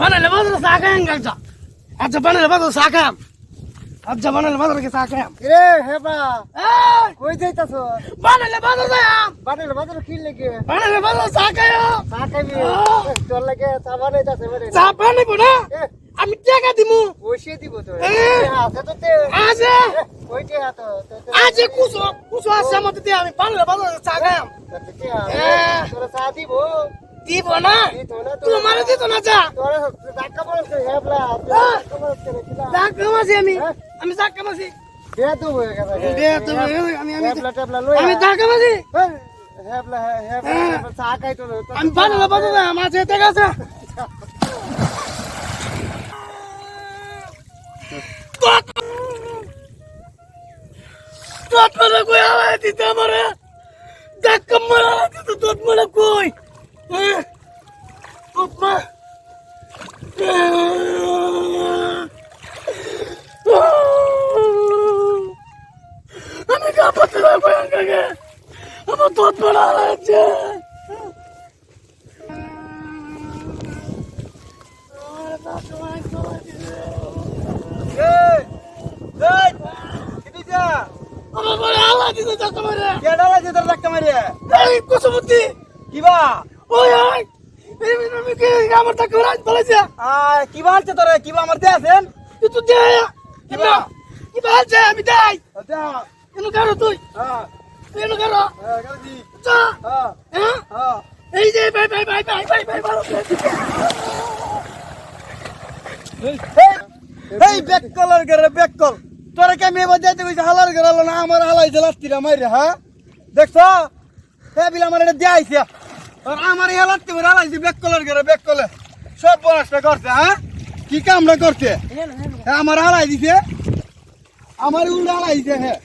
গাইছা আচ্ছা বানালে বাজারে চা খাম আচ্ছা বানালে বাজারে চা খাম রে হেবা এই! কই যাইতাছ? বানালে বাজারে যাম বানালে বাজার কি লেগে? বানালে চা খাবি আহ। তোর লাগে চা বানাইতাছে বারে চা বানাইবো না? আমি টাকা দিমু। বসিয়ে দিব তো। আছে তো তে। আছে। ওই তে? হাত আছে কুসো কুসো আছে দিয়ে আমি বানালে খাম এ। তোরা চা দিব। দিব না? দিত তোমার দিত না তোরা ধাক্কা। ধাক্কা কামাছি আমি? আমি গেছে দে তো আমি আমি খাইতো না বানালে বাজারে আমার দিতে আমারে? ধাক্কা মারা দিতে তোর মানে কই হ্যাঁ? তোর মা আমি কাপড় পারব কাকে আমার তোর মারা আছে এই এই কিদি যা আমার বলে আল্লাহ দিতে ধাক্কা মারে কেডা লাগে তোর ধাক্কা মারিয়া এই কুসুমতি কিবা ওই ওই এই আমি কি আমার ধাক্কা মারা বলেছে আয় কিবা আছে তোরে কিবা আমার দিয়ে আছেন তুই দে কিবা কিবা আছে আমি আচ্ছা এনো কারও তুই? হ্যাঁ। তুই এনো কারও? হ্যাঁ হ্যাঁ। হ্যাঁ? হ্যাঁ। এই যে bye bye bye bye bye bye ভালো এই। ব্যাক কলার গরে ব্যাক কল। তোরা কে মেয়ে বাজে তুই হালার গরে না? আমার হালাই জলাস্তিরা মাইরে হ্যাঁ? দেখছ? হে বিলা আমার এটা দিয়ে আইছে। আর আমার হালাতে মেরে হালাইছে ব্যাক কলার গরে ব্যাক কলে। সব বনাসটা করছে হ্যাঁ? কি কামটা করছে? হ্যাঁ আমার হালাই দিছে। আমার উল্টা হালাইছে হ্যাঁ।